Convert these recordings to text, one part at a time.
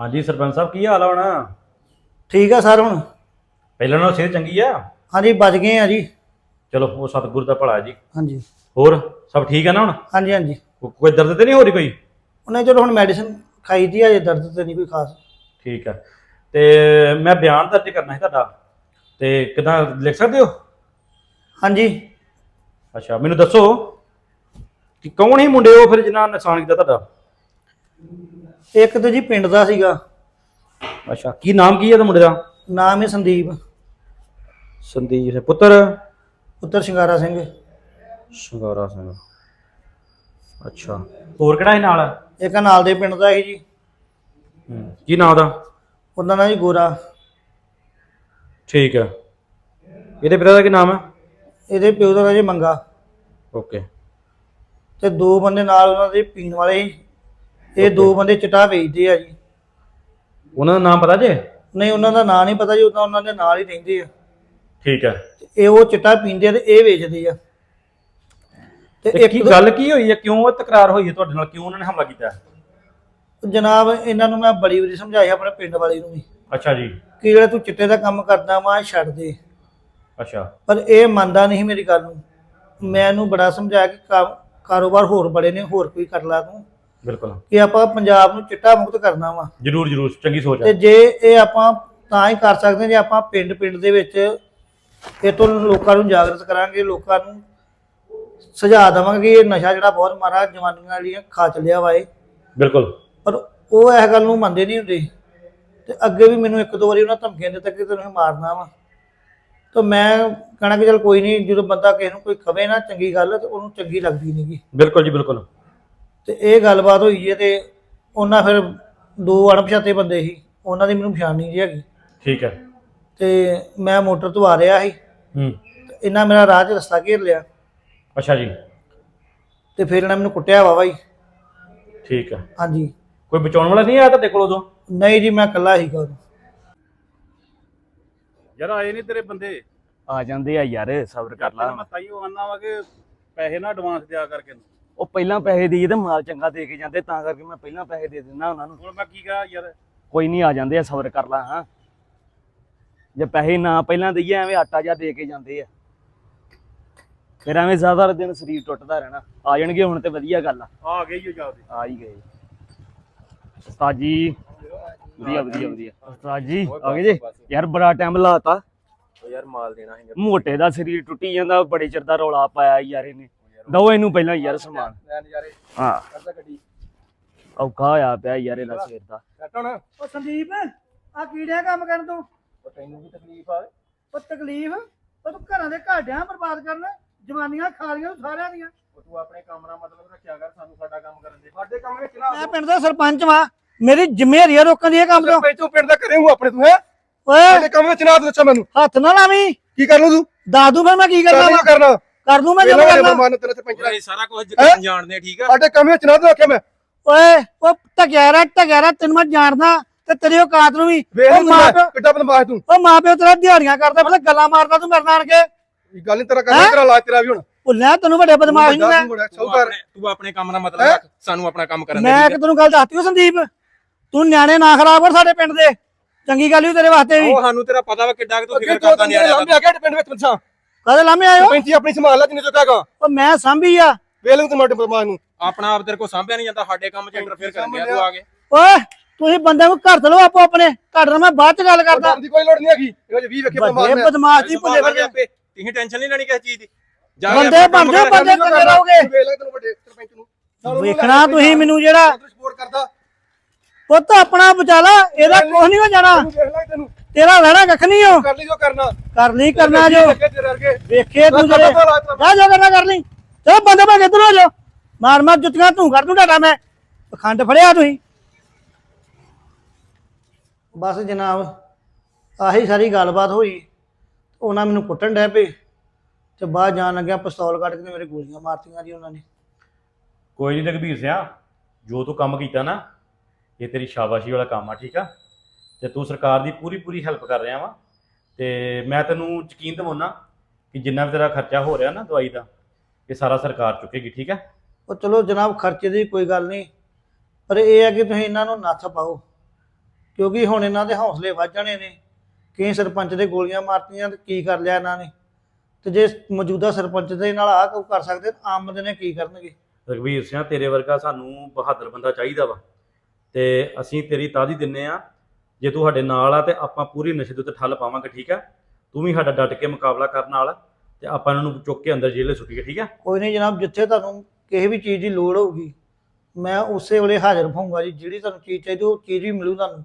ਹਾਂਜੀ ਸਰਪੰਚ ਸਾਹਿਬ ਕੀ ਹਾਲ ਆ ਹੁਣ? ਠੀਕ ਆ ਸਰ ਹੁਣ। ਪਹਿਲਾਂ ਨਾਲੋਂ ਸਿਹਤ ਚੰਗੀ ਆ? ਹਾਂਜੀ ਬਚ ਗਏ ਆ ਜੀ। ਚਲੋ ਉਹ ਸਤਿਗੁਰ ਦਾ ਭਲਾ ਜੀ। ਹਾਂਜੀ। ਹੋਰ ਸਭ ਠੀਕ ਆ ਨਾ ਹੁਣ? ਹਾਂਜੀ ਹਾਂਜੀ। ਕੋ- ਕੋਈ ਦਰਦ ਤੇ ਨਹੀਂ ਹੋ ਰਹੀ ਕੋਈ? ਉਹਨੇ ਚਲੋ ਹੁਣ ਮੈਡੀਸਿਨ ਖਾਈ ਦੀ ਆ ਜੇ ਦਰਦ ਤੇ ਨਹੀਂ ਕੋਈ ਖਾਸ। ਠੀਕ ਆ। ਤੇ ਮੈਂ ਬਿਆਨ ਦਰਜ ਕਰਨਾ ਸੀ ਤੁਹਾਡਾ। ਤੇ ਕਿਦਾਂ ਲਿਖ ਸਕਦੇ ਹੋ? ਹਾਂਜੀ। ਅੱਛਾ ਮੈਨੂੰ ਦੱਸੋ ਕਿ ਕੌਣ ਹੀ ਮੁੰਡੇ ਉਹ ਫਿਰ ਜਿਨ੍ਹਾਂ ਨੁਕਸਾਨ ਕੀਤਾ ਤੁਹਾਡਾ? ਇੱਕ ਤੇ ਜੀ ਪਿੰਡ ਦਾ ਸੀਗਾ। ਅੱਛਾ ਕੀ ਨਾਮ ਕੀ ਹੈ ਤੇ ਮੁੰਡੇ ਦਾ? ਨਾਮ ਹੈ ਸੰਦੀਪ। ਸੰਦੀਪ ਸਿੰਘ ਪੁੱਤਰ? ਪੁੱਤਰ ਸ਼ਿੰਗਾਰਾ ਸਿੰਘ। ਸ਼ਿੰਗਾਰਾ ਸਿੰਘ। ਅੱਛਾ। ਹੋਰ ਕਿਹੜਾ ਹੈ ਨਾਲ? ਇੱਕ ਨਾਲ ਦੇ ਪਿੰਡ ਦਾ ਸੀ ਜੀ। ਹੂੰ, ਕੀ ਨਾਮ ਦਾ ਉਹਦਾ ਨਾਂ ਜੀ ਗੋਰਾ। ਠੀਕ ਹੈ। ਇਹਦੇ ਪਿਤਾ ਦਾ ਕੀ ਨਾਮ ਹੈ? ਇਹਦੇ ਪਿਓ ਦਾ ਜੀ ਮੰਗਾ। ਓਕੇ। ਤੇ ਦੋ ਬੰਦੇ ਨਾਲ ਉਹਨਾਂ ਦੇ ਪੀਣ ਵਾਲੇ ਸੀ। ਇਹ ਦੋ ਬੰਦੇ ਚਟਾ ਵੇਚਦੇ ਆ ਜੀ। ਉਹਨਾਂ ਦਾ ਨਾਮ ਪਤਾ ਜੇ? ਨਹੀਂ ਉਹਨਾਂ ਦਾ ਨਾਂ ਨਹੀਂ ਪਤਾ ਜੀ ਉਹਨਾਂ ਉਹਨਾਂ ਦੇ ਨਾਲ ਹੀ ਰਹਿੰਦੇ ਆ। ਠੀਕ ਹੈ। ਇਹ ਉਹ ਚਿੱਟਾ ਪੀਂਦੇ ਆ ਤੇ ਇਹ ਵੇਚਦੇ ਆ। ਤੇ ਤੇ ਇੱਕ ਕੀ ਗੱਲ ਕੀ ਹੋਈ ਹੈ? ਕਿਉਂ ਇਹ ਤਕਰਾਰ ਹੋਈ ਹੈ ਤੁਹਾਡੇ ਨਾਲ? ਕਿਉਂ ਉਹਨਾਂ ਨੇ ਹਮਲਾ ਕੀਤਾ? ਜਨਾਬ ਇਹਨਾਂ ਨੂੰ ਮੈਂ ਬੜੀ ਵਾਰੀ ਸਮਝਾਇਆ ਆਪਣੇ ਪਿੰਡ ਵਾਲੇ ਨੂੰ ਵੀ। ਅੱਛਾ ਜੀ। ਕਿ ਜਿਹੜਾ ਤੂੰ ਚਿੱਟੇ ਦਾ ਕੰਮ ਕਰਦਾ ਵਾ ਛੱਡ ਦੇ। ਅੱਛਾ। ਪਰ ਇਹ ਮੰਨਦਾ ਨਹੀਂ ਮੇਰੀ ਗੱਲ ਨੂੰ। ਮੈਂ ਇਹਨੂੰ ਬੜਾ ਸਮਝਾਇਆ ਕਿ ਕਾ- ਕਾਰੋਬਾਰ ਹੋਰ ਬੜੇ ਨੇ ਹੋਰ ਕੋਈ ਕਰ ਲਾ ਤੂੰ। ਬਿਲਕੁਲ। ਕਿ ਆਪਾਂ ਪੰਜਾਬ ਨੂੰ ਚਿੱਟਾ ਮੁਕਤ ਕਰਨਾ ਵਾ। ਜਰੂਰ ਜਰੂਰ ਚੰਗੀ ਸੋਚ ਤੇ ਹੈ ਜੇ ਇਹ ਆਪਾਂ ਤਾਂ ਹੀ ਕਰ ਸਕਦੇ ਹਾਂ ਜੇ ਆਪਾਂ ਪਿੰਡ ਪਿੰਡ ਦੇ ਵਿੱਚ ਇਹ ਤੋਂ ਲੋਕਾਂ ਨੂੰ ਜਾਗਰਤ ਕਰਾਂਗੇ ਲੋਕਾਂ ਨੂੰ ਸੁਝਾਅ ਦੇਵਾਂਗੇ ਕਿ ਇਹ ਨਸ਼ਾ ਜਿਹੜਾ ਬਹੁਤ ਮਾਰਾ ਜਵਾਨੀਆਂ ਵਾਲੀਆਂ ਖਾ ਚੱਲਿਆ ਵਾ ਇਹ। ਬਿਲਕੁਲ। ਪਰ ਉਹ ਇਹ ਗੱਲ ਨੂੰ ਮੰਨਦੇ ਨਹੀਂ ਹੁੰਦੇ। ਤੇ ਅੱਗੇ ਵੀ ਮੈਨੂੰ ਇੱਕ ਦੋ ਵਾਰੀ ਉਹਨਾਂ ਧਮਕੀਆਂ ਦਿੱਤਾ ਕਿ ਤੈਨੂੰ ਅਸੀਂ ਮਾਰਨਾ ਵਾ। ਤਾਂ ਮੈਂ ਕਹਣਾ ਕਿ ਚਲ ਕੋਈ ਨਹੀਂ ਜਦੋਂ ਬੰਦਾ ਕਿਸੇ ਨੂੰ ਕੋਈ ਕਵੇ ਨਾ ਚੰਗੀ ਗੱਲ ਤੇ ਉਹਨੂੰ ਚੰਗੀ ਲੱਗਦੀ ਨਹੀਂਗੀ ਬਿਲਕੁਲ ਜੀ ਬਿਲਕੁਲ। ਤੇ ਇਹ ਗੱਲਬਾਤ ਹੋਈ ਹੈ ਤੇ ਉਹਨਾਂ ਫਿਰ ਦੋ ਅਣਪਛਾਤੇ ਬੰਦੇ ਸੀ ਉਹਨਾਂ ਦੀ ਮੈਨੂੰ ਪਛਾਣ ਨਹੀਂ ਜੀ ਹੈਗੀ। ਠੀਕ ਹੈ। ਤੇ ਮੈਂ ਮੋਟਰ ਤੋਂ ਆ ਰਿਹਾ ਸੀ। ਹੂੰ। ਤੇ ਇਹਨਾਂ ਮੇਰਾ ਰਾਹ 'ਚ ਰਸਤਾ ਘੇਰ ਲਿਆ। ਅੱਛਾ ਜੀ। ਤੇ ਫਿਰ ਇਹਨਾਂ ਮੈਨੂੰ ਕੁੱਟਿਆ ਵਾ ਬਾਈ ਠੀਕ ਹੈ। ਹਾਂਜੀ। ਕੋਈ ਬਚਾਉਣ ਵਾਲਾ ਨਹੀਂ ਆਇਆ ਤੁਹਾਡੇ ਕੋਲ ਉਦੋਂ? ਨਹੀਂ ਜੀ ਮੈਂ ਇਕੱਲਾ ਸੀਗਾ ਉਦੋਂ। ਯਾਰ ਆਏ ਨਹੀਂ ਤੇਰੇ ਬੰਦੇ। ਆ ਜਾਂਦੇ ਆ ਯਾਰ ਸਬਰ ਕਰ ਲਾ। ਮੈਂ ਤਾਈਓ ਆਨਾ ਵਾ ਕਿ ਪੈਸੇ ਨਾ ਐਡਵਾਂਸ ਦਿਆ ਕਰਕੇ ਉਹ ਪਹਿਲਾਂ ਪੈਸੇ ਦੇਈਏ ਤੇ ਮਾਲ ਚੰਗਾ ਦੇ ਕੇ ਜਾਂਦੇ ਤਾਂ ਕਰਕੇ ਮੈਂ ਪਹਿਲਾਂ ਪੈਸੇ ਦੇ ਦਿੰਦਾ ਉਹਨਾਂ ਨੂੰ। ਹੁਣ ਮੈਂ ਕੀ ਕਹਾਂ ਯਾਰ? ਕੋਈ ਨਹੀਂ ਆ ਜਾਂਦੇ ਆ ਸਬਰ ਕਰ ਲਾ ਹਾਂ। ਜੇ ਪੈਸੇ ਨਾ ਪਹਿਲਾਂ ਦਈਏ ਐਵੇਂ ਆਟਾ ਜਾਂ ਦੇ ਕੇ ਜਾਂਦੇ ਆ। ਫਿਰ ਐਵੇਂ ਜ਼ਿਆਦਾ ਦਿਨ ਸਰੀਰ ਟੁੱਟਦਾ ਰਹਿਣਾ। ਆ ਜਾਣਗੇ ਹੁਣ ਤੇ ਵਧੀਆ ਗੱਲ ਆ। ਆ ਗਏ ਹੀ ਹੋ ਜਾਦੇ ਆ ਹੀ ਗਏ। ਉਸਤਾਦ ਜੀ ਵਧੀਆ ਵਧੀਆ ਵਧੀਆ। ਉਸਤਾਦ ਜੀ ਆ ਗਏ ਜੀ? ਯਾਰ ਬੜਾ ਟਾਈਮ ਲਾਤਾ। ਯਾਰ ਮਾਲ ਦੇਣਾ ਹੈ ਮੋਟੇ ਦਾ ਸਰੀਰ ਟੁੱਟੀ ਜਾਂਦਾ ਬੜੇ ਚਿਰ ਦਾ ਰੌਲਾ ਪਾਇਆ ਯਾਰ ਇਹਨੇ। ਦਓ ਇਹਨੂੰ ਪਹਿਲਾਂ ਯਾਰ ਸਮਾਨ। ਹਾਂ। ਕਰਦਾ ਗੱਡੀ। ਔਖਾ ਹੋਇਆ ਪਿਆ ਯਾਰ ਇਹਦਾ ਸਵੇਰ ਦਾ। ਉਹ ਸੰਦੀਪ ਆ ਕੀੜਿਆ ਕੰਮ ਕਰਨ ਤੂੰ? ਉਹ ਤੈਨੂੰ ਵੀ ਤਕਲੀਫ ਉਹ ਤਕਲੀਫ? ਉਹ ਤੂੰ ਘਰਾਂ ਦੇ ਘਾਟਿਆਂ ਬਰਬਾਦ ਕਰਨ ਜਵਾਨੀਆਂ ਖਾ ਲੀਆਂ ਸਾਰਿਆਂ ਦੀਆਂ। ਉਹ ਤੂੰ ਆਪਣੇ ਕੰਮ ਨਾਲ ਮਤਲਬ ਰੱਖਿਆ ਕਰ ਸਾਨੂੰ ਸਾਡਾ ਕੰਮ ਕਰਨ ਦੇ। ਸਾਡੇ ਕੰਮ ਵਿੱਚ ਨਾ ਮੈਂ ਪਿੰਡ ਦਾ ਸਰਪੰਚ ਵਾਂ। ਮੇਰੀ ਜ਼ਿੰਮੇਵਾਰੀ ਆ ਰੋਕਣ ਦੀ ਇਹ ਕੰਮ ਤੋਂ। ਸਰਪੰਚ ਤੂੰ ਪਿੰਡ ਦਾ ਕਰੇ ਹੂੰ ਆਪਣੇ ਤੂੰ ਹੈ? ਓਏ। ਸਾਡੇ ਕੰਮ ਵਿੱਚ ਨਾ ਦੱਸਾ ਮੈਨੂੰ ਹੱਥ ਨਾ ਲਾਵੀਂ। ਕੀ ਕਰ ਲੂ ਤੂੰ? ਦੱਸ ਦੂੰ ਫਿਰ ਮੈਂ ਕੀ ਕਰਨਾ ਕਰਨਾ ਵਾ। ਕਰਨਾ। ਕਰ ਦੂੰ ਮੈਂ ਜੋ ਵੇਲਾ ਕਰਨਾ। ਮਨ ਤੇਰੇ ਸਰਪੰਚ ਦਾ ਸਾਰਾ ਕੁਝ ਹੈਂ? ਜਾਣਦੇ ਠੀਕ ਆ? ਸਾਡੇ ਕੰਮ ਵਿੱਚ ਨਾ ਰੱਖਿਆ ਮੈਂ। ਓਏ ਉਹ ਟਕਿਆਰਾ ਟਕਿਆਰਾ ਤੈਨੂੰ ਮੈਂ ਜਾਣਦਾ ਤੇ ਤੇਰੀ ਔਕਾਤ ਨੂੰ ਵੀ। ਵੇਖ ਉਹ ਮਾਂ ਤੂੰ ਪਿਓ ਕਿੱਡਾ ਬਦਮਾਸ਼ ਤੂੰ। ਉਹ ਮਾਂ ਪਿਓ ਤੇਰਾ ਦਿਹਾੜੀਆਂ ਕਰਦਾ ਪਹਿਲਾਂ ਗੱਲਾਂ ਮਾਰਦਾ ਤੂੰ ਮੇਰੇ ਨਾਲ ਆਣ ਕੇ। ਇਹ ਗੱਲ ਨਹੀਂ ਤੇਰਾ ਕਰਨਾ ਤੇਰਾ ਲਾਜ ਤੇਰਾ ਵੀ ਹੁਣ। ਭੁੱਲਿਆ ਤੈਨੂੰ ਵੱਡੇ ਬਦਮਾਸ਼ ਨੂੰ ਮੈਂ। ਸੌਕਾਰ ਤੂੰ ਆਪਣੇ ਕੰਮ ਦਾ ਮਤਲਬ? ਰੱਖ ਸਾਨੂੰ ਆਪਣਾ ਕੰਮ ਕਰਨ ਮੈਂ ਇੱਕ ਤੈਨੂੰ ਗੱਲ ਦੱਸਤੀ ਓ ਸੰਦੀਪ ਤੂੰ ਨਿਆਣੇ ਨਾ ਖਰਾਬ ਕਰ ਸਾਡੇ ਪਿੰਡ ਦੇ। ਚੰਗੀ ਗੱਲ ਹੀ ਤੇਰੇ ਵਾਸਤੇ ਵੀ। ਉਹ ਸਾਨੂੰ ਤੇਰਾ ਪਤਾ ਵਾ ਕਿੱਡਾ ਕਿ ਤੂੰ ਫਿਕਰ ਤੋਂ ਕਰਦਾ ਨਹੀਂ ਆ ਗਿਆ ਪਿੰਡ ਵਿੱਚ ਪੁੱਛਾਂ ਕਦੇ ਲਾਮੇ ਆਇਓ ਸਰਪੰਚੀ ਆਪਣੀ ਸੰਭਾਲ ਲੈ ਜਿੰਨੇ ਚੁੱਕਾ ਹੈਗਾ ਉਹ ਮੈਂ ਸਾਂਭੀ ਆ। ਲੈ ਤੂੰ ਮਾਡੇ ਬਦਮਾਸ਼ ਨੂੰ। ਆਪਣਾ ਆਪ ਤੇਰੇ ਕੋ ਸਾਂਭਿਆ ਨਹੀਂ ਜਾਂਦਾ ਸਾਡੇ ਕੰਮ 'ਚ ਇੰਟਰਫੇਅਰ ਕਰਨ ਦਿਆ ਤੂੰ ਆ ਕੇ। ਓਏ ਤੁਸੀਂ ਬੰਦੇ ਨੂੰ ਘਰ ਚਲੋ ਆਪੋ ਆਪਣੇ। ਤੁਹਾਡੇ ਨਾਲ ਮੈਂ ਬਾਅਦ ਚ ਗੱਲ ਕਰਦਾ। ਦੀ ਕੋਈ ਲੋੜ ਨਹੀਂ ਹੈਗੀ। ਇਹੋ ਜਿਹੇ 20 ਵੇਖੇ ਬਦਮਾਸ਼ ਬਦਮਾਸ਼ ਦੀ ਭੁੱਲੇ ਵਰਗੇ ਆਪੇ। ਤੁਸੀਂ ਟੈਨਸ਼ਨ ਨਹੀਂ ਲੈਣੀ ਕਿਸੇ ਚੀਜ਼ ਦੀ। ਬੰਦੇ ਕਰ। ਬੰਦੇ ਚੰਗੇ ਰਹੋਗੇ। ਲੈ ਤੈਨੂੰ ਵੱਡੇ ਸਰਪੰਚ ਨੂੰ। ਵੇਖਣਾ ਲੈ ਤੁਸੀਂ ਮੈਨੂੰ ਜਿਹੜਾ ਸਪੋਰਟ ਕਰਦਾ। ਪੁੱਤ ਆਪਣਾ ਬਚਾਲਾ ਇਹਦਾ ਕੁਝ ਨਹੀਂ ਹੋ ਜਾਣਾ। ਵੇਖ ਲੈ ਤੈਨੂੰ। ਤੇਰਾ ਰਹਿਣਾ ਕੱਖ ਨਹੀਂ ਹੋ ਕਰ ਲਈ ਜੋ ਕਰਨਾ। ਕਰ ਲਈ ਕਰਨਾ ਜੋ। ਅੱਗੇ ਤੇਰੇ ਵਰਗੇ ਵੇਖੇ ਤੂੰ। ਜਿਹੜੇ ਜਾ ਜੋ ਕਰਨਾ ਕਰ ਲਈ। ਚਲੋ ਬੰਦੇ ਭਾਗੇ ਇੱਧਰ ਹੋ ਜਾਓ ਮਾਰ ਮਾਰ ਜੁੱਤੀਆਂ ਤੂੰ ਕਰ ਦੂੰ ਡਾਟਾ ਮੈਂ। ਪਖੰਡ ਫੜਿਆ ਤੁਸੀਂ। ਬਸ ਜਨਾਬ ਆਹੀ ਸਾਰੀ ਗੱਲਬਾਤ ਹੋਈ। ਉਹਨਾਂ ਮੈਨੂੰ ਕੁੱਟਣ ਡੈ ਪਏ। ਤੇ ਬਾਹਰ ਜਾਣ ਲੱਗਿਆ ਪਿਸਤੌਲ ਕੱਢ ਕੇ ਤੇ ਮੇਰੇ ਗੋਲੀਆਂ ਮਾਰਤੀਆਂ ਜੀ ਉਹਨਾਂ ਨੇ। ਕੋਈ ਨਹੀਂ ਰਘਬੀਰ ਸਿਆ ਜੋ ਤੂੰ ਕੰਮ ਕੀਤਾ ਨਾ ਇਹ ਤੇਰੀ ਸ਼ਾਬਾਸ਼ੀ ਵਾਲਾ ਕੰਮ ਆ ਠੀਕ ਆ? ਤੇ ਤੂੰ ਸਰਕਾਰ ਦੀ ਪੂਰੀ ਪੂਰੀ ਹੈਲਪ ਕਰ ਰਿਹਾ ਵਾ। ਤੇ ਮੈਂ ਤੈਨੂੰ ਯਕੀਨ ਦਿਵਾਉਣਾ ਕਿ ਜਿੰਨਾ ਵੀ ਤੇਰਾ ਖਰਚਾ ਹੋ ਰਿਹਾ ਨਾ ਦਵਾਈ ਦਾ ਇਹ ਸਾਰਾ ਸਰਕਾਰ ਚੁੱਕੇਗੀ ਠੀਕ ਆ ਉਹ ਚਲੋ ਜਨਾਬ ਖਰਚੇ ਦੀ ਕੋਈ ਗੱਲ ਨਹੀਂ। ਪਰ ਇਹ ਹੈ ਕਿ ਤੁਸੀਂ ਇਹਨਾਂ ਨੂੰ ਨੱਥ ਪਾਓ ਕਿਉਂਕਿ ਹੁਣ ਇਹਨਾਂ ਦੇ ਹੌਸਲੇ ਵੱਧ ਜਾਣੇ ਨੇ। ਕਿ ਸਰਪੰਚ ਦੇ ਗੋਲੀਆਂ ਮਾਰਤੀਆਂ ਤੇ ਕੀ ਕਰ ਲਿਆ ਇਹਨਾਂ ਨੇ? ਤੇ ਜੇ ਮੌਜੂਦਾ ਸਰਪੰਚ ਦੇ ਨਾਲ ਆਹ ਕੁਛ ਕਰ ਸਕਦੇ ਤਾਂ ਆਮ ਬੰਦੇ ਨੇ ਕੀ ਕਰਨਗੇ? ਰਘਵੀਰ ਸਿੰਘ ਤੇਰੇ ਵਰਗਾ ਸਾਨੂੰ ਬਹਾਦਰ ਬੰਦਾ ਚਾਹੀਦਾ ਵਾ। ਤੇ ਅਸੀਂ ਤੇਰੀ ਤਾਦੀ ਦਿੰਨੇ ਆ। ਜੇ ਤੂੰ ਸਾਡੇ ਨਾਲ ਆ ਤੇ ਆਪਾਂ ਪੂਰੀ ਨਸ਼ੇ ਦੇ ਉੱਤੇ ਠੱਲ ਪਾਵਾਂਗੇ ਠੀਕ ਆ? ਤੂੰ ਵੀ ਸਾਡਾ ਡਟ ਕੇ ਮੁਕਾਬਲਾ ਕਰਨ ਨਾਲ ਤੇ ਆਪਾਂ ਇਹਨਾਂ ਨੂੰ ਚੁੱਕ ਕੇ ਅੰਦਰ ਜੇਲੇ ਸੁੱਟੀਏ ਠੀਕ ਆ? ਕੋਈ ਨਹੀਂ ਜਨਾਬ ਜਿੱਥੇ ਤੁਹਾਨੂੰ ਕਿਸੇ ਵੀ ਚੀਜ਼ ਦੀ ਲੋੜ ਹੋਊਗੀ ਮੈਂ ਉਸੇ ਵੇਲੇ ਹਾਜ਼ਰ ਹੋਊਂਗਾ ਜੀ ਜਿਹੜੀ ਤੁਹਾਨੂੰ ਚੀਜ਼ ਚਾਹੀਦੀ ਉਹ ਚੀਜ਼ ਵੀ ਮਿਲੂ ਤੁਹਾਨੂੰ।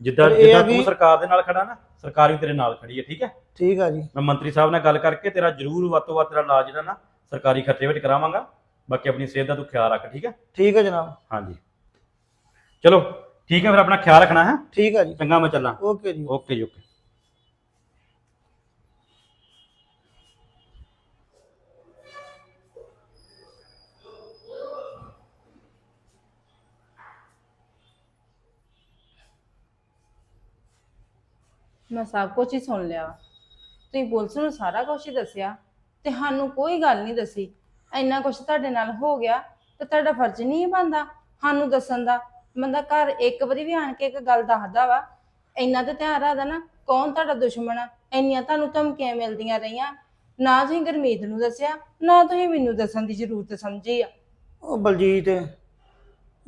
ਜਿੱਦਾਂ ਪਰ ਇਹ ਜਿੱਦਾਂ ਆ ਤੂੰ ਸਰਕਾਰ ਦੇ ਨਾਲ ਖੜਾ ਨਾ ਸਰਕਾਰ ਵੀ ਤੇਰੇ ਨਾਲ ਖੜੀ ਹੈ ਠੀਕ ਹੈ ਠੀਕ ਆ ਜੀ। ਮੈਂ ਮੰਤਰੀ ਸਾਹਿਬ ਨਾਲ ਗੱਲ ਕਰਕੇ ਤੇਰਾ ਜ਼ਰੂਰ ਵੱਧ ਤੋਂ ਵੱਧ ਤੇਰਾ ਇਲਾਜ ਜਿਹੜਾ ਨਾ ਸਰਕਾਰੀ ਖਰਚੇ ਵਿੱਚ ਕਰਾਵਾਂਗਾ ਬਾਕੀ ਆਪਣੀ ਸਿਹਤ ਦਾ ਤੂੰ ਖਿਆਲ ਰੱਖ ਠੀਕ ਹੈ ਠੀਕ ਹੈ ਜਨਾਬ। ਹਾਂਜੀ। ਚਲੋ। ਠੀਕ ਹੈ ਫਿਰ ਆਪਣਾ ਖਿਆਲ ਰੱਖਣਾ ਹੈ। ਠੀਕ ਆ ਜੀ। ਚੰਗਾ ਮੈਂ ਚੱਲਾਂ। ਓਕੇ ਜੀ। ਓਕੇ ਜੀ ਓਕੇ। ਮੈਂ ਸਭ ਕੁਝ ਹੀ ਸੁਣ ਲਿਆ। ਵਾ। ਤੁਸੀਂ ਪੁਲਿਸ ਨੂੰ ਸਾਰਾ ਕੁਝ ਹੀ ਦੱਸਿਆ ਤੇ ਸਾਨੂੰ ਕੋਈ ਗੱਲ ਨਹੀਂ ਦੱਸੀ। ਇੰਨਾ ਕੁਝ ਤੁਹਾਡੇ ਨਾਲ ਹੋ ਗਿਆ ਤੇ ਤੁਹਾਡਾ ਫਰਜ਼ ਨਹੀਂ ਬਣਦਾ ਸਾਨੂੰ ਦੱਸਣ ਦਾ। ਬੰਦਾ ਘਰ ਇੱਕ ਵਾਰੀ ਵੀ ਆਣ ਕੇ ਇੱਕ ਗੱਲ ਦੱਸਦਾ ਵਾ, ਇੰਨਾ ਤਾਂ ਧਿਆਨ ਰੱਖਦਾ ਨਾ, ਕੌਣ ਤੁਹਾਡਾ ਦੁਸ਼ਮਣ ਆ? ਇੰਨੀਆਂ ਤੁਹਾਨੂੰ ਧਮਕੀਆਂ ਮਿਲਦੀਆਂ ਰਹੀਆਂ। ਨਾ ਤੁਸੀਂ ਗੁਰਮੀਤ ਨੂੰ ਦੱਸਿਆ, ਨਾ ਤੁਸੀਂ ਮੈਨੂੰ ਦੱਸਣ ਦੀ ਜ਼ਰੂਰਤ ਸਮਝੀ ਆ। ਉਹ ਬਲਜੀਤ,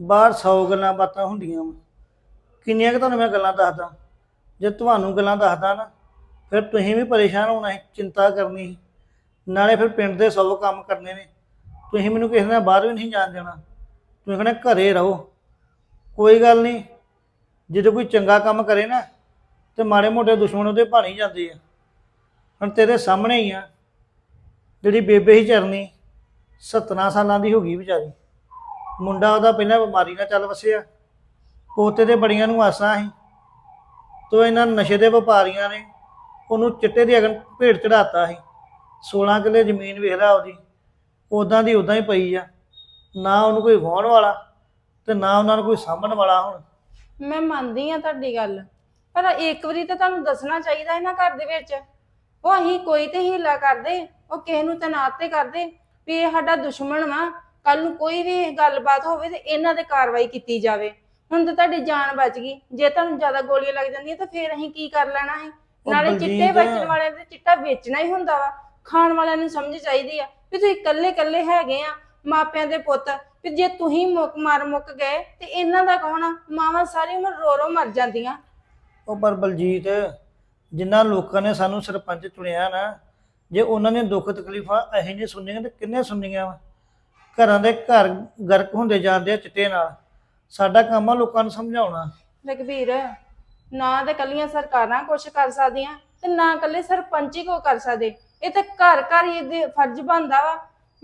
ਬਾਹਰ 100 ਗੱਲਾਂ ਬਾਤਾਂ ਹੁੰਦੀਆਂ ਵਾ। ਕਿੰਨੀਆਂ ਕਿ ਤੁਹਾਨੂੰ ਮੈਂ ਗੱਲਾਂ ਦੱਸਦਾ? ਜੇ ਤੁਹਾਨੂੰ ਗੱਲਾਂ ਦੱਸਦਾ ਨਾ, ਫਿਰ ਤੁਸੀਂ ਵੀ ਪਰੇਸ਼ਾਨ ਹੋਣਾ ਸੀ, ਚਿੰਤਾ ਕਰਨੀ ਸੀ। ਨਾਲੇ ਫਿਰ ਪਿੰਡ ਦੇ 100 ਕੰਮ ਕਰਨੇ ਨੇ। ਤੁਸੀਂ ਮੈਨੂੰ ਕਿਸੇ ਨਾਲ ਬਾਹਰ ਵੀ ਨਹੀਂ ਜਾਣ ਦੇਣਾ। ਤੁਸੀਂ ਕਹਿੰਦੇ ਘਰੇ ਰਹੋ। ਕੋਈ ਗੱਲ ਨਹੀਂ ਜਦੋਂ ਕੋਈ ਚੰਗਾ ਕੰਮ ਕਰੇ ਨਾ, ਤੇ ਮਾੜੇ ਮੋਟੇ ਦੁਸ਼ਮਣ ਉਹਦੇ ਭਾਣੀ ਜਾਂਦੇ ਆ। ਹੁਣ ਤੇਰੇ ਸਾਹਮਣੇ ਹੀ ਆ, ਜਿਹੜੀ ਬੇਬੇ ਹੀ ਚਰਨੀ 17 ਸਾਲਾਂ ਦੀ ਹੋ ਗਈ ਵਿਚਾਰੀ। ਮੁੰਡਾ ਉਹਦਾ ਪਹਿਲਾਂ ਬਿਮਾਰੀ ਨਾਲ ਚੱਲ ਵਸਿਆ, ਪੋਤੇ ਦੇ ਬੜੀਆਂ ਨੂੰ ਆਸਾਂ ਸੀ। ਤੋ ਇਹਨਾਂ ਨਸ਼ੇ ਦੇ ਵਪਾਰੀਆਂ ਨੇ ਉਹਨੂੰ ਚਿੱਟੇ ਦੀ ਅਗਨ ਭੇਟ ਚੜਾਤਾ ਸੀ। 16 ਕਿੱਲੇ ਜ਼ਮੀਨ ਵੇਖ ਲਾ ਉਹਦੀ ਉਦਾਂ ਦੀ ਉਦਾਂ ਹੀ ਪਈ ਆ। ਨਾ ਉਹਨੂੰ ਕੋਈ ਵਾਹਣ ਵਾਲਾ ਤੇ ਨਾ ਉਹਨਾਂ ਨੂੰ ਕੋਈ ਸਾਂਭਣ ਵਾਲਾ ਹੁਣ। ਮੈਂ ਮੰਨਦੀ ਆ ਤੁਹਾਡੀ ਗੱਲ ਪਰ ਇੱਕ ਵਾਰੀ ਤਾਂ ਤੁਹਾਨੂੰ ਦੱਸਣਾ ਚਾਹੀਦਾ ਹੈ ਨਾ ਘਰ ਦੇ ਵਿੱਚ। ਉਹ ਅਸੀਂ ਕੋਈ ਤੇ ਹੀਲਾ ਕਰਦੇ ਉਹ ਕਿਸੇ ਨੂੰ ਤਨਾਤ ਤੇ ਕਰਦੇ ਵੀ ਇਹ ਸਾਡਾ ਦੁਸ਼ਮਣ ਵਾ। ਕੱਲ ਨੂੰ ਕੋਈ ਵੀ ਗੱਲਬਾਤ ਹੋਵੇ ਤੇ ਇਹਨਾਂ ਤੇ ਕਾਰਵਾਈ ਕੀਤੀ ਜਾਵੇ। ਹੁਣ ਤਾਂ ਤੁਹਾਡੀ ਜਾਨ ਬਚ ਗਈ। ਜੇ ਤੁਹਾਨੂੰ ਜ਼ਿਆਦਾ ਗੋਲੀਆਂ ਲੱਗ ਜਾਂਦੀਆਂ ਤਾਂ ਫੇਰ ਅਸੀਂ ਕੀ ਕਰ ਲੈਣਾ ਹੈ ਉਹ ਨਾਲੇ ਬਲਜੀਤ- ਚਿੱਟੇ ਵੇਚਣ ਵਾਲਿਆਂ ਦੇ ਚਿੱਟਾ ਵੇਚਣਾ ਹੀ ਹੁੰਦਾ ਵਾ। ਖਾਣ ਵਾਲਿਆਂ ਨੂੰ ਸਮਝ ਚਾਹੀਦੀ ਆ ਵੀ ਤੁਸੀਂ ਇਕੱਲੇ ਇਕੱਲੇ ਹੈਗੇ ਆ ਮਾਪਿਆਂ ਦੇ ਪੁੱਤ। ਵੀ ਜੇ ਤੁਸੀਂ ਮੁੱਕ ਮਾਰ ਮੁੱਕ ਗਏ ਤੇ ਇਹਨਾਂ ਦਾ ਕੌਣ ਆ? ਮਾਵਾਂ ਸਾਰੀ ਉਮਰ ਰੋ ਰੋ ਮਰ ਜਾਂਦੀਆਂ। ਉਹ ਪਰ ਬਲਜੀਤ ਜਿਨ੍ਹਾਂ ਲੋਕਾਂ ਨੇ ਸਾਨੂੰ ਸਰਪੰਚ ਚੁਣਿਆ ਨਾ ਜੇ ਉਹਨਾਂ ਨੇ ਦੁੱਖ ਤਕਲੀਫਾਂ ਇਹੋ ਜਿਹੀਆਂ ਸੁਣਨੀਆਂ ਤੇ ਕਿੰਨੇ ਸੁਣਨੀਆਂ ਵਾ? ਘਰਾਂ ਦੇ ਘਰ ਗਰਕ ਹੁੰਦੇ ਜਾਂਦੇ ਆ ਚਿੱਟੇ ਨਾਲ। ਸਾਡਾ ਕੰਮ ਆ ਲੋਕਾਂ ਨੂੰ ਸਮਝਾਉਣਾ। ਰਘਬੀਰ ਨਾ ਤੇ ਕੱਲੀਆਂ ਸਰਕਾਰਾਂ ਕੁਛ ਕਰ ਸਕਦੀਆਂ ਤੇ ਨਾ ਕੱਲੇ ਸਰਪੰਚ ਹੀ ਕੋ ਕਰ ਸਕਦੇ। ਇਹ ਤਾਂ ਘਰ ਘਰ ਹੀ ਇਹਦੇ ਫਰਜ਼ ਬਣਦਾ ਵਾ।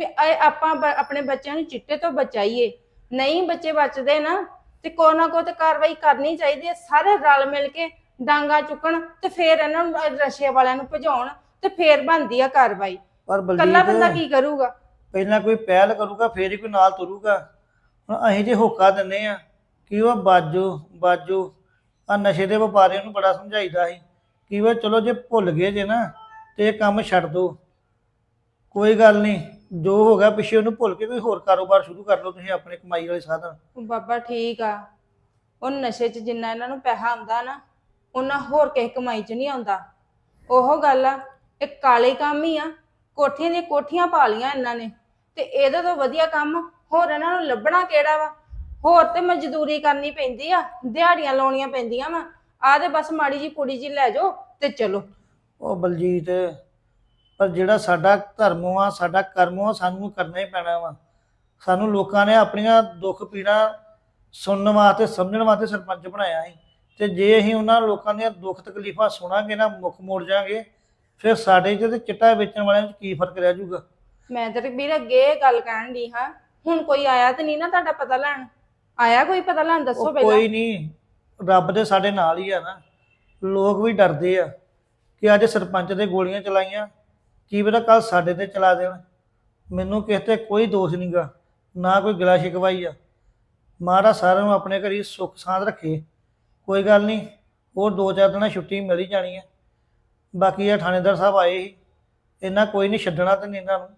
ਵੀ ਇਹ ਆਪਾਂ ਬ- ਆਪਣੇ ਬੱਚਿਆਂ ਨੂੰ ਚਿੱਟੇ ਤੋਂ ਬਚਾਈਏ। ਨਹੀਂ ਬੱਚੇ ਬਚਦੇ ਨਾ ਤੇ ਕੋ ਨਾ ਕੋ ਤੇ ਕਾਰਵਾਈ ਕਰਨੀ ਚਾਹੀਦੀ ਹੈ। ਸਾਰੇ ਰਲ ਮਿਲ ਕੇ ਡਾਂਗਾ ਚੁੱਕਣ ਤੇ ਫੇਰ ਇਹਨਾਂ ਨੂੰ ਨਸ਼ੇ ਵਾਲਿਆਂ ਨੂੰ ਭਜਾਉਣ ਤੇ ਫੇਰ ਬਣਦੀ ਆ ਕਾਰਵਾਈ। ਪਰ ਕੱਲਾ ਬੰਦਾ ਬਲਜੀਤ ਕੀ ਕਰੂਗਾ? ਪਹਿਲਾਂ ਕੋਈ ਪਹਿਲ ਕਰੂਗਾ ਫੇਰ ਹੀ ਕੋਈ ਨਾਲ ਤੁਰੂਗਾ। ਹੁਣ ਅਸੀਂ ਜੇ ਹੋਕਾ ਦਿੰਨੇ ਆ ਕਿ ਉਹ ਬਾਜੋ ਬਾਜੋ ਆ ਨਸ਼ੇ ਦੇ ਵਪਾਰੀਆਂ ਨੂੰ ਬੜਾ ਸਮਝਾਈਦਾ ਸੀ। ਕਿ ਉਹ ਚਲੋ ਜੇ ਭੁੱਲ ਗਏ ਜੇ ਨਾ ਤੇ ਇਹ ਕੰਮ ਛੱਡ ਦੋ। ਕੋਈ ਗੱਲ ਨਹੀਂ। ਜੋ ਹੋ ਗਿਆ ਪਿੱਛੇ ਉਹਨੂੰ ਭੁੱਲ ਕੇ ਕੋਈ ਹੋਰ ਕਾਰੋਬਾਰ ਸ਼ੁਰੂ ਕਰ ਲਓ ਤੁਸੀਂ ਆਪਣੇ ਕਮਾਈ ਵਾਲੇ ਸਾਧਨ। ਉਹ ਬਾਬਾ ਠੀਕ ਆ। ਉਹ ਨਸ਼ੇ 'ਚ ਜਿੰਨਾ ਇਹਨਾਂ ਨੂੰ ਪੈਸਾ ਆਉਂਦਾ ਨਾ ਉਹਨਾਂ ਹੋਰ ਕਿਸੇ ਕਮਾਈ 'ਚ ਨਹੀਂ ਆਉਂਦਾ। ਉਹ ਗੱਲ ਆ ਇਹ ਕਾਲੇ ਕੰਮ ਹੀ ਆ ਕੋਠੀਆਂ ਦੀਆਂ ਕੋਠੀਆਂ ਪਾ ਲੀਆਂ ਇਹਨਾਂ ਨੇ। ਤੇ ਇਹਦੇ ਤੋਂ ਵਧੀਆ ਕੰਮ ਹੋਰ ਇਹਨਾਂ ਨੂੰ ਲੱਭਣਾ ਕਿਹੜਾ ਵਾ? ਹੋਰ ਤੇ ਮਜ਼ਦੂਰੀ ਕਰਨੀ ਪੈਂਦੀ ਆ ਦਿਹਾੜੀਆਂ ਲਾਉਣੀਆਂ ਪੈਂਦੀਆਂ ਵਾ। ਆਹ ਤੇ ਬਸ ਮਾੜੀ ਜੀ ਕੁੜੀ ਜੀ ਲੈ ਜਾਓ ਤੇ ਚਲੋ। ਉਹ ਬਲਜੀਤ ਪਰ ਜਿਹੜਾ ਸਾਡਾ ਧਰਮ ਆ ਸਾਡਾ ਕਰਮ ਆ ਸਾਨੂੰ ਕਰਨਾ ਹੀ ਪੈਣਾ ਵਾ। ਸਾਨੂੰ ਲੋਕਾਂ ਨੇ ਆਪਣੀਆਂ ਦੁੱਖ ਪੀੜਾ ਸੁਣਨ ਵਾਸਤੇ ਸਮਝਣ ਵਾਸਤੇ ਸਰਪੰਚ ਬਣਾਇਆ ਸੀ। ਤੇ ਜੇ ਅਸੀਂ ਉਹਨਾਂ ਲੋਕਾਂ ਦੀਆਂ ਦੁੱਖ ਤਕਲੀਫਾਂ ਸੁਣਾਂਗੇ ਨਾ ਮੁੱਖ ਮੋੜ ਜਾਾਂਗੇ ਫਿਰ ਸਾਡੇ ਤੇ ਚਿੱਟਾ ਵੇਚਣ ਵਾਲਿਆਂ 'ਚ ਕੀ ਫ਼ਰਕ ਰਹਿ ਜਾਊਗਾ? ਮੈਂ ਤੇ ਵੀਰ ਅੱਗੇ ਇਹ ਗੱਲ ਕਹਿਣ ਦੀ ਹਾਂ ਹੁਣ ਕੋਈ ਆਇਆ ਤੇ ਨਹੀਂ ਨਾ ਤੁਹਾਡਾ ਪਤਾ ਲੈਣ? ਆਇਆ ਕੋਈ ਪਤਾ ਲੈਣ? ਦੱਸੋ ਉਹ ਪਹਿਲਾਂ। ਕੋਈ ਨਹੀਂ ਰੱਬ ਦੇ ਸਾਡੇ ਨਾਲ ਹੀ ਆ ਨਾ। ਲੋਕ ਵੀ ਡਰਦੇ ਆ ਕਿ ਅੱਜ ਸਰਪੰਚ ਦੇ ਗੋਲੀਆਂ ਚਲਾਈਆਂ ਕੀ ਪਤਾ ਕੱਲ ਸਾਡੇ ਤੇ ਚਲਾ ਦੇਣ। ਮੈਨੂੰ ਕਿਸੇ ਤੇ ਕੋਈ ਦੋਸ਼ ਨਹੀਂਗਾ ਨਾ ਕੋਈ ਗਿਲਾ ਸ਼ਿਕਵਾਈ ਆ। ਮਹਾਰਾਜ ਸਾਰਿਆਂ ਨੂੰ ਆਪਣੇ ਘਰੀ ਸੁੱਖ ਸਾਂਦ ਰੱਖੇ। ਕੋਈ ਗੱਲ ਨਹੀਂ ਹੋਰ ਦੋ ਚਾਰ ਦਿਨਾਂ ਛੁੱਟੀ ਮਿਲ ਹੀ ਜਾਣੀ ਆ। ਬਾਕੀ ਇਹ ਥਾਣੇਦਾਰ ਸਾਹਿਬ ਆਏ ਸੀ। ਇਹਨਾਂ ਕੋਈ ਨਹੀਂ ਛੱਡਣਾ ਤੇ ਨਹੀਂ ਇਹਨਾਂ ਨੂੰ।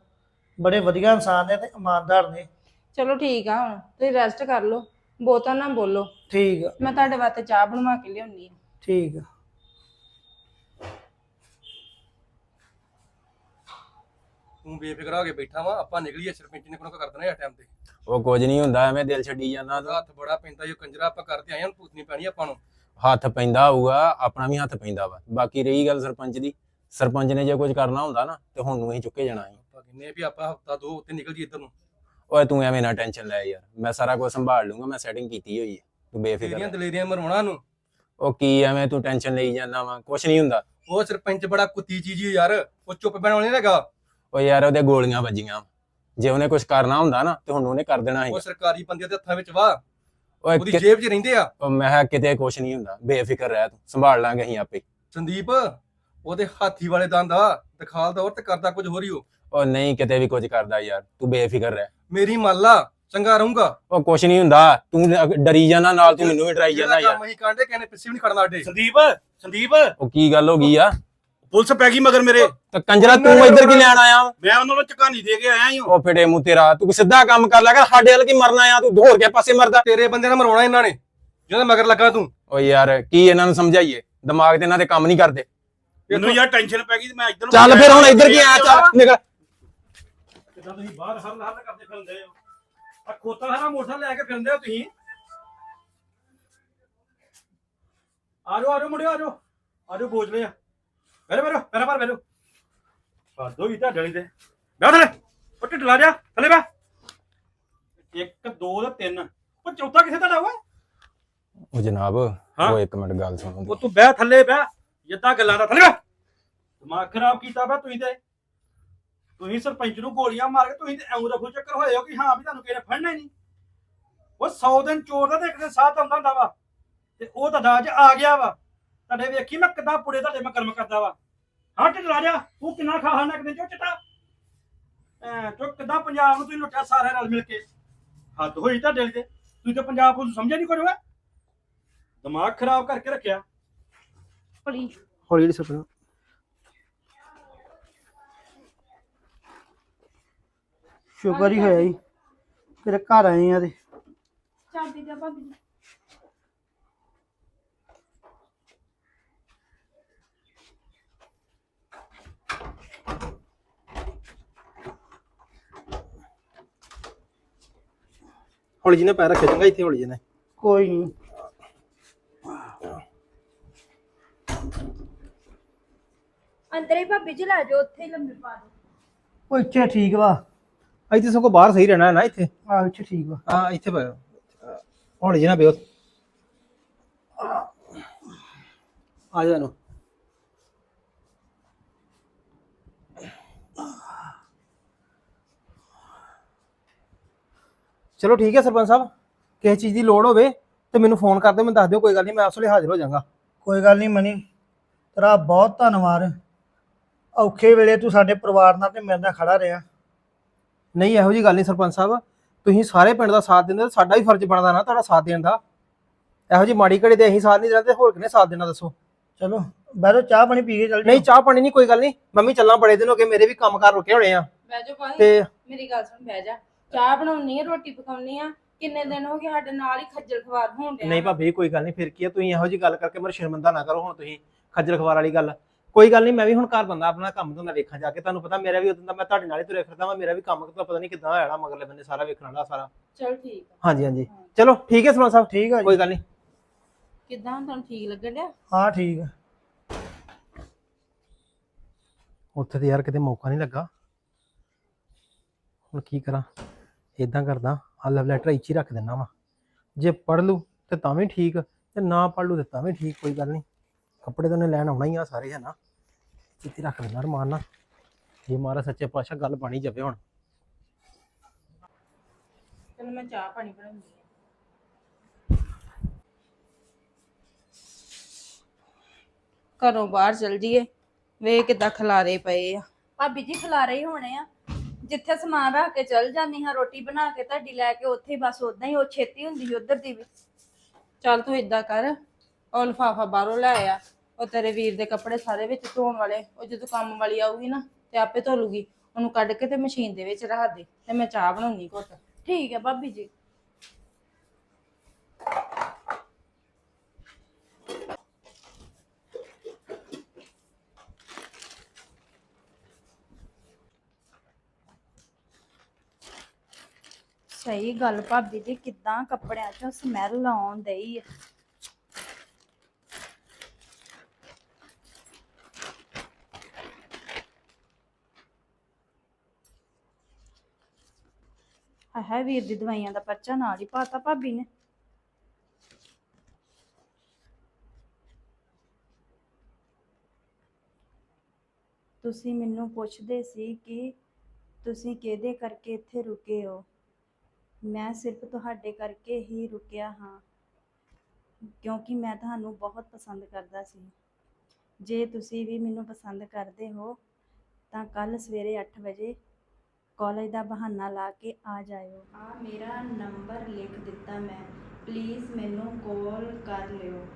ਬੜੇ ਵਧੀਆ ਇਨਸਾਨ ਨੇ ਤੇ ਇਮਾਨਦਾਰ ਨੇ। ਚਲੋ ਠੀਕ ਆ ਹੁਣ ਤੁਸੀਂ ਰੈਸਟ ਕਰ ਲਓ। ਬਹੁਤਾ ਨਾ ਬੋਲੋ। ਠੀਕ ਆ। ਮੈਂ ਤੁਹਾਡੇ ਵਾਸਤੇ ਚਾਹ ਬਣਵਾ ਕੇ ਲਿਆਉਣੀ ਆ। ਠੀਕ ਆ। ਤੂੰ ਬੇਫਿਕਰ ਹੋ ਕੇ ਬੈਠਾ ਵਾ ਆਪਾਂ ਨਿਕਲੀਏ ਸਰਪੰਚ ਨੇ ਕੋਈ ਕਰ ਦੇਣਾ ਇਸ ਟਾਈਮ ਤੇ। ਉਹ ਕੁਝ ਨਹੀਂ ਹੁੰਦਾ ਐਵੇਂ ਦਿਲ ਛੱਡੀ ਜਾਂਦਾ ਹੱਥ ਬੜਾ ਪੈਂਦਾ ਜੋ ਕੰਜਰਾ ਆਪਾਂ ਕਰਦੇ ਆਏ ਹਾਂ ਪੂਤਨੀ ਪੈਣੀ ਆਪਾਂ ਨੂੰ। ਹੱਥ ਪੈਂਦਾ ਹੋਊਗਾ ਆਪਣਾ ਵੀ ਹੱਥ ਪੈਂਦਾ ਵਾ। ਬਾਕੀ ਰਹੀ ਗੱਲ ਸਰਪੰਚ ਦੀ। ਸਰਪੰਚ ਨੇ ਜੇ ਕੁਝ ਕਰਨਾ ਹੁੰਦਾ ਨਾ ਤੇ ਹੁਣ ਨੂੰ ਹੀ ਚੁੱਕੇ ਜਾਣਾ ਸੀ ਆਪਾਂ ਕਹਿੰਨੇ ਵੀ ਆਪਾਂ ਹਫਤਾ ਦੋ ਉੱਤੇ ਨਿਕਲ ਜੀ ਇੱਧਰ ਨੂੰ। ਓਏ ਤੂੰ ਐਵੇਂ ਨਾ ਟੈਨਸ਼ਨ ਲੈ ਯਾਰ। ਮੈਂ ਸਾਰਾ ਕੁਝ ਸੰਭਾਲ ਲੂੰਗਾ ਮੈਂ ਸੈਟਿੰਗ ਕੀਤੀ ਹੋਈ ਹੈ। ਤੂੰ ਬੇਫਿਕਰ ਤੇਰੀਆਂ ਰਹਿ। ਦਲੇਰੀਆਂ ਮਰਵਾਉਣਾ ਨੂੰ ਉਹ ਕੀ ਐਵੇਂ ਤੂੰ ਟੈਨਸ਼ਨ ਲਈ ਜਾਂਦਾ ਵਾ ਕੁਝ ਨਹੀਂ ਹੁੰਦਾ। ਉਹ ਸਰਪੰਚ ਬੜਾ ਕੁੱਤੀ ਚੀਜ਼ ਹੀ ਯਾਰ। ਉਹ ਚੁੱਪ ਬੈਣ ਵਾਲਾ ਹੈਗਾ। ਓ ਯਾਰ ਉਹਦੇ ਗੋਲੀਆਂ ਵੱਜੀਆਂ। ਜੇ ਉਹਨੇ ਕੁਝ ਕਰਨਾ ਹੁੰਦਾ ਨਾ ਤੇ ਹੁਣ ਉਹਨੇ ਕਰ ਦੇਣਾ ਸੀ ਉਹ ਸਰਕਾਰੀ ਬੰਦਿਆਂ ਦੇ ਹੱਥਾਂ ਵਿੱਚ ਵਾ ਓਏ ਉਹਦੀ ਜੇਬ 'ਚ ਰਹਿੰਦੇ ਆ। ਉਹ ਮੈਂ ਕਿਹਾ ਕਿਤੇ ਕੁਝ ਨਹੀਂ ਹੁੰਦਾ। ਬੇਫਿਕਰ ਰਹਿ ਤੂੰ। ਸੰਭਾਲ ਲਾਂਗੇ ਅਸੀਂ ਆਪੇ। ਸੰਦੀਪ ਉਹਦੇ ਹਾਥੀ ਵਾਲੇ ਦੰਦ ਆ ਦਿਖਾਲ ਦੌਰ ਤੇ ਕਰਦਾ ਕੁਝ ਹੋਰ ਹੀ ਉਹ। ਉਹ ਨਹੀਂ ਕਿਤੇ ਵੀ ਕੁਝ ਕਰਦਾ ਯਾਰ। ਤੂੰ ਬੇਫਿਕਰ ਰਹਿ। ਮੇਰੀ ਮੰਨ ਲਾ ਚੰਗਾ ਰਹੂੰਗਾ। ਉਹ ਕੁਝ ਨਹੀਂ ਹੁੰਦਾ। ਤੂੰ ਡਰੀ ਜਾਂਦਾ ਨਾਲ ਤੂੰ ਮੈਨੂੰ ਵੀ ਡਰਾਈ ਜਾਂਦਾ ਯਾਰ। ਕੰਮ ਅਸੀਂ ਕਾਂਡੇ ਕਹਿੰਦੇ ਪਿੱਛੇ ਵੀ ਨਹੀਂ ਖੜਨਾ ਸਾਡੇ। ਸੰਦੀਪ ਸੰਦੀਪ। ਉਹ ਕੀ ਗੱਲ ਹੋ ਗਈ ਆ? ਪੁਲਿਸ ਪੈ ਗਈ ਮਗਰ ਮੇਰੇ। ਤੇ ਕੰਜਰਾ ਤੂੰ ਇੱਧਰ ਕੀ ਲੈਣ ਆਇਆ? ਮੈਂ ਉਹਨਾਂ ਨੂੰ ਚਕਾਨੀ ਦੇ ਕੇ ਆਇਆ ਹੀ ਉਹ ਫਿਟੇ ਮੂੰਹ ਤੇਰਾ ਤੂੰ ਸਿੱਧਾ ਕੰਮ ਕਰ ਲੈ ਕਰ ਸਾਡੇ ਵੱਲ ਕੀ ਮਰਨਾ ਆ ਤੂੰ ਹੋਰ ਕੇ ਪਾਸੇ ਮਰਦਾ? ਤੇਰੇ ਬੰਦੇ ਨਾਲ ਮਰਵਾਉਣਾ ਇਹਨਾਂ ਨੇ ਜਿਹਦੇ ਮਗਰ ਲੱਗਾ ਤੂੰ। ਓ ਯਾਰ ਕੀ ਇਹਨਾਂ ਨੂੰ ਸਮਝਾਈਏ? ਦਿਮਾਗ ਤੇ ਇਹਨਾਂ ਦੇ ਕੰਮ ਨਹੀਂ ਕਰਦੇ। ਮੈਨੂੰ ਯਾਰ ਟੈਨਸ਼ਨ ਪੈ ਗਈ ਤੇ ਮੈਂ ਇੱਧਰ ਨੂੰ ਚੱਲ ਫਿਰ ਹੁਣ ਇੱਧਰ ਕੀ ਆਇਆ ਚੱਲ ਨਿਕਲ। ਕਿੱਦਾਂ ਤੁਸੀਂ ਬਾਹਰ ਹਰ ਹਰ ਕਰਦੇ ਫਿਰਦੇ ਹੋ। ਆ ਖੋਤਾ ਹਰਾ ਮੋਟਰ ਲੈ ਕੇ ਫਿਰਦੇ ਹੋ ਤੁਸੀਂ। ਆ ਜਾਓ ਆ ਜਾਓ ਮੁੰਡਿਓ ਆ ਜਾਓ। ਆ ਜਾਓ ਬੋਝ ਲਿਆ। ਬੈਠੋ ਬੈਠੋ ਮੇਰਾ ਪਰ ਬੈਠੋ ਆ ਦੋ ਹੀ ਤਾਂ ਡਲੀ ਤੇ। ਬੈਠ ਥਲੇ ਉਹ ਢਿੱਡ ਲਾ ਜਾ ਥਲੇ ਬੈ ਇੱਕ ਦੋ ਤੇ ਤਿੰਨ। ਉਹ ਚੌਥਾ ਕਿੱਥੇ ਤੁਹਾਡਾ ਓਏ? ਉਹ ਜਨਾਬ? ਉਹ ਇੱਕ ਮਿੰਟ ਗੱਲ ਸੁਣੋ ਉਹ ਤੂੰ ਬਹਿ ਥੱਲੇ ਬਹਿ। ਜਿੱਦਾਂ ਗੱਲਾਂ ਦਾ ਥੱਲੇ ਬਹਿ। ਦਿਮਾਗ ਖਰਾਬ ਕੀਤਾ ਬੈ ਤੁਸੀਂ ਤੇ। ਤੁਸੀਂ ਸਰਪੰਚ ਨੂੰ ਗੋਲੀਆਂ ਮਾਰ ਕੇ ਤੁਸੀਂ ਤੇ ਐਉਂ ਰਫੂ ਚੱਕਰ ਹੋਏ ਹੋ ਕਿ ਹਾਂ ਵੀ ਤੁਹਾਨੂੰ ਕਿਸੇ ਨੇ ਫੜਨਾ ਹੀ ਨਹੀਂ। ਉਹ 100 ਦਿਨ ਚੋਰ ਦਾ ਤੇ ਇੱਕ ਦਿਨ ਸਾਥ ਆਉਂਦਾ ਹੁੰਦਾ ਵਾ। ਤੇ ਉਹ ਤੁਹਾਡਾ ਅੱਜ ਆ ਗਿਆ ਵਾ। ਤੁਹਾਡੇ ਵੇਖੀ ਮੈਂ ਕਿੱਦਾਂ ਪੁੜੇ ਤੁਹਾਡੇ ਮੈਂ ਕਰਮ ਕਰਦਾ ਵਾ। ਹਾਂ ਢਿੱਡ ਰਾਜਾ ਤੂੰ ਕਿੰਨਾ ਖਾ ਇੱਕ ਦਿਨ ਚੋ ਚਟਾ ਤੂੰ ਕਿੱਦਾਂ ਪੰਜਾਬ ਨੂੰ ਤੁਸੀਂ ਲੁੱਟਿਆ ਸਾਰਿਆਂ ਨਾਲ ਮਿਲ ਕੇ? ਹੱਦ ਹੋਈ ਤੁਹਾਡੇ ਲਈ ਤੇ ਤੁਸੀਂ ਤੇ ਪੰਜਾਬ ਨੂੰ ਸਮਝਿਆ ਨਹੀਂ ਓਏ ਦਿਮਾਗ ਖਰਾਬ ਕਰਕੇ ਰੱਖਿਆ। ਭਲੀ ਹੌਲੀ ਹੌਲੀ ਸਰਪੰਚ ਸ਼ੁਕਰ ਹੀ ਹੋਇਆ ਜੀ। ਤੇਰੇ ਘਰ ਆਏ ਆ ਤੇ। ਚਾਬੀ ਦੇ ਭਾਬੀ ਹੌਲੀ ਜੀ ਨੇ ਪੈਰ ਰੱਖਿਆ ਚੰਗਾ ਇੱਥੇ ਹੌਲੀ ਜੀ ਨੇ ਕੋਈ ਨਹੀਂ ਅੰਦਰ ਹੀ ਭਾਬੀ ਜੀ ਲੈ ਜਾਓ ਉੱਥੇ ਹੀ ਲੰਮੇ ਪਾ ਦਿਓ। ਉਹ ਇੱਥੇ ਠੀਕ ਵਾ। ਇੱਥੇ ਸਗੋਂ ਬਾਹਰ ਸਹੀ ਰਹਿਣਾ ਹੈ ਨਾ ਇੱਥੇ? ਆਹ ਇੱਥੇ ਠੀਕ ਵਾ। ਹਾਂ ਇੱਥੇ ਪਾਓ ਹੌਲੀ ਜੀ ਨਾ ਬਿਓ ਆ ਜਾ ਨੂੰ ਚਲੋ ਠੀਕ ਹੈ ਸਰਪੰਚ ਸਾਹਿਬ ਕਿਸੇ ਚੀਜ਼ ਦੀ ਲੋੜ ਹੋਵੇ ਤੇ ਮੈਨੂੰ ਫੋਨ ਕਰ ਦਿਓ ਮੈਨੂੰ ਦੱਸ ਦਿਓ ਕੋਈ ਗੱਲ ਨਹੀਂ ਮੈਂ ਉਸ ਵੇਲੇ ਹਾਜ਼ਰ ਹੋ ਜਾਵਾਂਗਾ। ਕੋਈ ਗੱਲ ਨਹੀਂ ਮਨੀ ਤੇਰਾ ਬਹੁਤ ਧੰਨਵਾਦ। ਔਖੇ ਵੇਲੇ ਤੂੰ ਸਾਡੇ ਪਰਿਵਾਰ ਨਾਲ ਤੇ ਮੇਰੇ ਨਾਲ ਖੜਾ ਰਿਹਾ। ਨਹੀਂ ਇਹੋ ਜੀ ਗੱਲ ਨਹੀਂ ਸਰਪੰਚ ਸਾਹਿਬ ਤੁਸੀਂ ਸਾਰੇ ਪਿੰਡ ਦਾ ਸਾਥ ਦਿੰਦੇ ਤਾਂ ਸਾਡਾ ਵੀ ਫਰਜ਼ ਬਣਦਾ ਨਾ ਤੁਹਾਡਾ ਸਾਥ ਦੇਣ ਦਾ। ਇਹੋ ਜੀ ਮਾੜੀ ਘੜੀ ਦੇ ਅਸੀਂ ਸਾਥ ਨਹੀਂ ਦਿੰਦੇ ਹੋਰ ਕਿਨੇ ਸਾਥ ਦੇਣਾ ਦੱਸੋ। ਚਲੋ ਬੈਠੋ ਚਾਹ ਪਾਣੀ ਪੀ ਕੇ ਚੱਲ ਨਹੀਂ ਚਾਹ ਪਾਣੀ ਨਹੀਂ ਕੋਈ ਗੱਲ ਨਹੀਂ ਮੰਮੀ ਚੱਲਾਂ ਬੜੇ ਦਿਨ ਹੋ ਗਏ ਮੇਰੇ ਵੀ ਕੰਮਕਾਰ ਰੁਕੇ ਹੋਣੇ ਆ। ਬਹਿ ਜਾ ਭਾਈ ਤੇ ਮੇਰੀ ਗੱਲ ਸੁਣ ਬਹਿ ਜਾ। ਚਾਹ ਬਣਾਉਣੀ ਆ ਰੋਟੀ ਪਕਾਉਣੀ ਆ ਕਿੰਨੇ ਦਿਨ ਹੋ ਗਏ ਸਾਡੇ ਨਾਲ ਹੀ ਖੱਜਲ ਖਵਾਰ ਹੋਣ ਡਿਆ ਨਹੀਂ ਭਾਬੀ ਕੋਈ ਗੱਲ ਨਹੀਂ ਫਿਰ ਕੀ ਆ ਤੁਸੀਂ ਇਹੋ ਜੀ ਗੱਲ ਕਰਕੇ ਮੇਰੇ ਸ਼ਰਮਿੰਦਾ ਨਾ ਕਰੋ ਹੁਣ ਤੁਸੀਂ ਖੱਜਲ ਖਵਾਰ ਵਾਲੀ ਗੱਲ। ਕੋਈ ਗੱਲ ਨਹੀਂ ਮੈਂ ਵੀ ਹੁਣ ਘਰ ਬੰਦਾ ਆਪਣਾ ਕੰਮ ਧੰਦਾ ਵੇਖਾਂ ਜਾ ਕੇ ਤੁਹਾਨੂੰ ਪਤਾ ਮੇਰਾ ਵੀ ਉਦੋਂ ਦਾ ਮੈਂ ਤੁਹਾਡੇ ਨਾਲ ਹੀ ਤੁਰਿਆ ਫਿਰਦਾ ਵਾਂ ਮੇਰਾ ਵੀ ਕੰਮ ਤਾਂ ਪਤਾ ਨਹੀਂ ਕਿੱਦਾਂ ਹੋਇਆ ਮਗਰਲੇ ਬੰਦੇ ਸਾਰਾ ਵੇਖਣ ਵਾਲਾ ਸਾਰਾ। ਚਲ ਠੀਕ ਆ। ਹਾਂਜੀ ਹਾਂਜੀ। ਚਲੋ ਠੀਕ ਹੈ ਸਰਪੰਚ ਸਾਹਿਬ ਠੀਕ ਆ ਜੀ। ਕੋਈ ਗੱਲ ਨਹੀਂ। ਕਿੱਦਾਂ ਤੁਹਾਨੂੰ ਠੀਕ ਲੱਗਣ ਡਿਆ? ਹਾਂ ਠੀਕ ਆ। ਉੱਥੇ ਤੇ ਯਾਰ ਕਿਤੇ ਮੌਕਾ ਨਹੀਂ ਲੱਗਾ। ਹੁਣ ਕੀ ਕਰਾਂ? ਇਦਾਂ ਕਰਦਾ ਆ ਲਵ ਲੈਟਰ ਇੱਥੇ ਹੀ ਰੱਖ ਦਿੰਦਾ ਵਾ। ਜੇ ਪੜ ਲੂ ਤੇ ਤਾਂ ਵੀ ਠੀਕ ਤੇ ਨਾ ਪੜ ਲੂ ਤੇ ਤਾਂ ਵੀ ਠੀਕ ਕੋਈ ਗੱਲ ਨਹੀਂ। ਕੱਪੜੇ ਤਾਂ ਉਹਨੇ ਲੈਣ ਆਉਣਾ ਹੀ ਆ ਸਾਰੇ ਹੈ ਨਾ ਇੱਥੇ ਰੱਖ ਦਿੰਦਾ ਰਮਾਨ ਨਾਲ। ਜੇ ਮਾਰਾ ਸੱਚੇ ਪਾਸ਼ਾ ਗੱਲ ਬਣੀ ਜਾਵੇ ਹੁਣ। ਚਲ ਮੈਂ ਚਾਹ ਪਾਣੀ ਬਣਾਉਂਦੀ ਘਰੋਂ ਬਾਹਰ ਚਲ ਜੀਏ। ਵੇ ਕਿੱਦਾਂ ਖਲਾਰੇ ਪਏ ਆ। ਭਾਬੀ ਜੀ ਖਿਲਾਰੇ ਹੀ ਹੋਣੇ ਆ। ਜਿੱਥੇ ਸਮਾਨ ਰੱਖ ਕੇ ਚਲ ਜਾਂਦੀ ਹਾਂ ਰੋਟੀ ਬਣਾ ਕੇ ਤੁਹਾਡੀ ਲੈ ਕੇ ਉੱਥੇ ਹੀ ਬਸ ਉਦਾਂ ਹੀ ਉਹ ਛੇਤੀ ਹੁੰਦੀ ਸੀ ਉਧਰ ਦੀ ਵੀ। ਚੱਲ ਤੂੰ ਇਦਾਂ ਕਰ ਉਹ ਲਫਾਫਾ ਬਾਹਰੋਂ ਲੈ ਆ ਉਹ ਤੇਰੇ ਵੀਰ ਦੇ ਕੱਪੜੇ ਸਾਰੇ ਵਿੱਚ ਧੋਣ ਵਾਲੇ ਉਹ ਜਦੋਂ ਕੰਮ ਵਾਲੀ ਆਊਗੀ ਨਾ ਤੇ ਆਪੇ ਧੋ ਲੂਗੀ ਉਹਨੂੰ ਕੱਢ ਕੇ ਤੇ ਮਸ਼ੀਨ ਦੇ ਵਿੱਚ ਰੱਖ ਦੇ ਤੇ ਮੈਂ ਚਾਹ ਬਣਾਉਣੀ ਘੁੱਟ। ਠੀਕ ਹੈ ਭਾਬੀ ਜੀ। ਸਹੀ ਗੱਲ ਭਾਬੀ ਜੀ, ਕਿੱਦਾਂ ਕੱਪੜਿਆਂ ਚੋਂ ਸਮੈਲ ਆਉਣ ਡਈ ਹੈ ਆਹ ਵੀਰ ਦੀ ਦਵਾਈਆਂ ਦਾ ਪਰਚਾ ਨਾਲ ਹੀ ਪਾਤਾ ਭਾਬੀ ਨੇ। ਤੁਸੀਂ ਮੈਨੂੰ ਪੁੱਛਦੇ ਸੀ ਕਿ ਤੁਸੀਂ ਕਿਹਦੇ ਕਰਕੇ ਇੱਥੇ ਰੁਕੇ ਹੋ? ਮੈਂ ਸਿਰਫ ਤੁਹਾਡੇ ਕਰਕੇ ਹੀ ਰੁਕਿਆ ਹਾਂ, ਕਿਉਂਕਿ ਮੈਂ ਤੁਹਾਨੂੰ ਬਹੁਤ ਪਸੰਦ ਕਰਦਾ ਸੀ। ਜੇ ਤੁਸੀਂ ਵੀ ਮੈਨੂੰ ਪਸੰਦ ਕਰਦੇ ਹੋ, ਤਾਂ ਕੱਲ ਸਵੇਰੇ 8 ਵਜੇ ਕਾਲਜ ਦਾ ਬਹਾਨਾ ਲਾ ਕੇ ਆ ਜਾਇਓ। ਆ ਮੇਰਾ ਨੰਬਰ ਲਿਖ ਦਿੱਤਾ ਮੈਂ। ਪਲੀਜ਼ ਮੈਨੂੰ ਕਾਲ ਕਰ ਲਿਓ।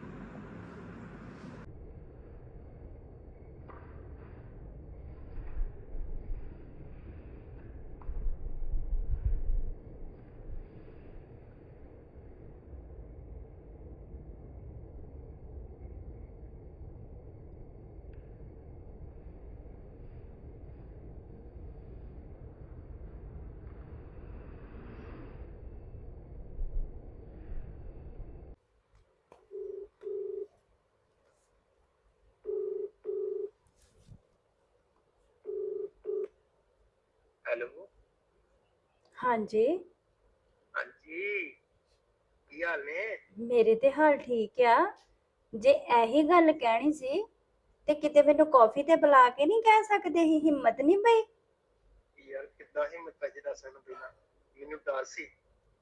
ਹੈਲੋ ਹਾਂਜੀ। ਹਾਂਜੀ। ਕੀ ਹਾਲ ਨੇ? ਮੇਰੇ ਤੇ ਹਾਲ ਠੀਕ ਆ। ਜੇ ਇਹੀ ਗੱਲ ਕਹਿਣੀ ਸੀ ਤੇ ਕਿਤੇ ਮੈਨੂੰ ਕਾਫੀ ਤੇ ਬੁਲਾ ਕੇ ਨਹੀਂ ਕਹਿ ਸਕਦੇ ਸੀ? ਹਿੰਮਤ ਨਹੀਂ ਪਈ। ਯਾਰ ਕਿੱਦਾਂ ਹਿੰਮਤ ਪੈ ਜੇ ਦੱਸ ਮੈਨੂੰ ਪਹਿਲਾਂ ਮੈਨੂੰ ਡਰ ਸੀ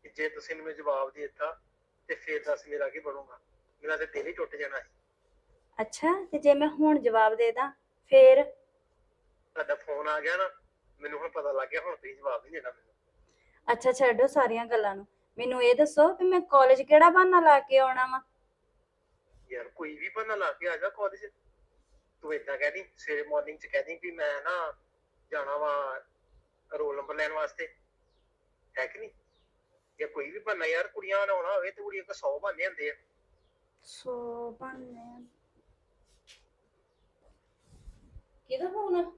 ਕਿ ਜੇ ਤੁਸੀਂ ਮੈਨੂੰ ਜਵਾਬ ਦੇ ਦਿੱਤਾ ਤੇ ਫੇਰ ਦੱਸ ਮੇਰਾ ਕੀ ਬਣੂਗਾ? ਮੇਰਾ ਤੇ ਦਿਲ ਹੀ ਟੁੱਟ ਜਾਣਾ ਸੀ। ਅੱਛਾ ਤੇ ਜੇ ਮੈਂ ਹੁਣ ਜਵਾਬ ਦੇ ਦਾਂ ਫੇਰ? ਤੁਹਾਡਾ ਫੋਨ ਆ ਗਿਆ ਨਾ ਮੈਨੂੰ ਹੁਣ ਪਤਾ ਲੱਗ ਗਿਆ ਹੁਣ ਤੁਸੀਂ ਜਵਾਬ ਨਹੀਂ ਦੇਣਾ ਮੈਨੂੰ। ਅੱਛਾ ਛੱਡੋ ਸਾਰੀਆਂ ਗੱਲਾਂ ਨੂੰ। ਮੈਨੂੰ ਇਹ ਦੱਸੋ ਕਿ ਮੈਂ ਕਾਲਜ ਕਿਹੜਾ ਬਹਾਨਾ ਲਾ ਕੇ ਆਉਣਾ ਵਾ? ਯਾਰ ਕੋਈ ਵੀ ਬਹਾਨਾ ਲਾ ਕੇ ਆ ਜਾ ਕਾਲਜ ਤੂੰ ਏਦਾਂ ਕਹਿ ਦੀ ਸਵੇਰੇ ਮਾਰਨਿੰਗ ਚ ਕਹਿ ਦੀ ਵੀ ਮੈਂ ਨਾ ਜਾਣਾ ਵਾ ਰੋਲ ਨੰਬਰ ਲੈਣ ਵਾਸਤੇ। ਹੈ ਕਿ ਨਹੀਂ? ਜਾਂ ਕੋਈ ਵੀ ਬਹਾਨਾ ਯਾਰ ਕੁੜੀਆਂ ਨਾਲ ਆਉਣਾ ਹੋਵੇ ਤੇ ਕੁੜੀਆਂ ਕੋ 100 ਬਹਾਨੇ ਹੁੰਦੇ ਆ। ਸੋ ਬਹਾਨੇ ਕਿਹਦਾ ਫੋਨ ਆ?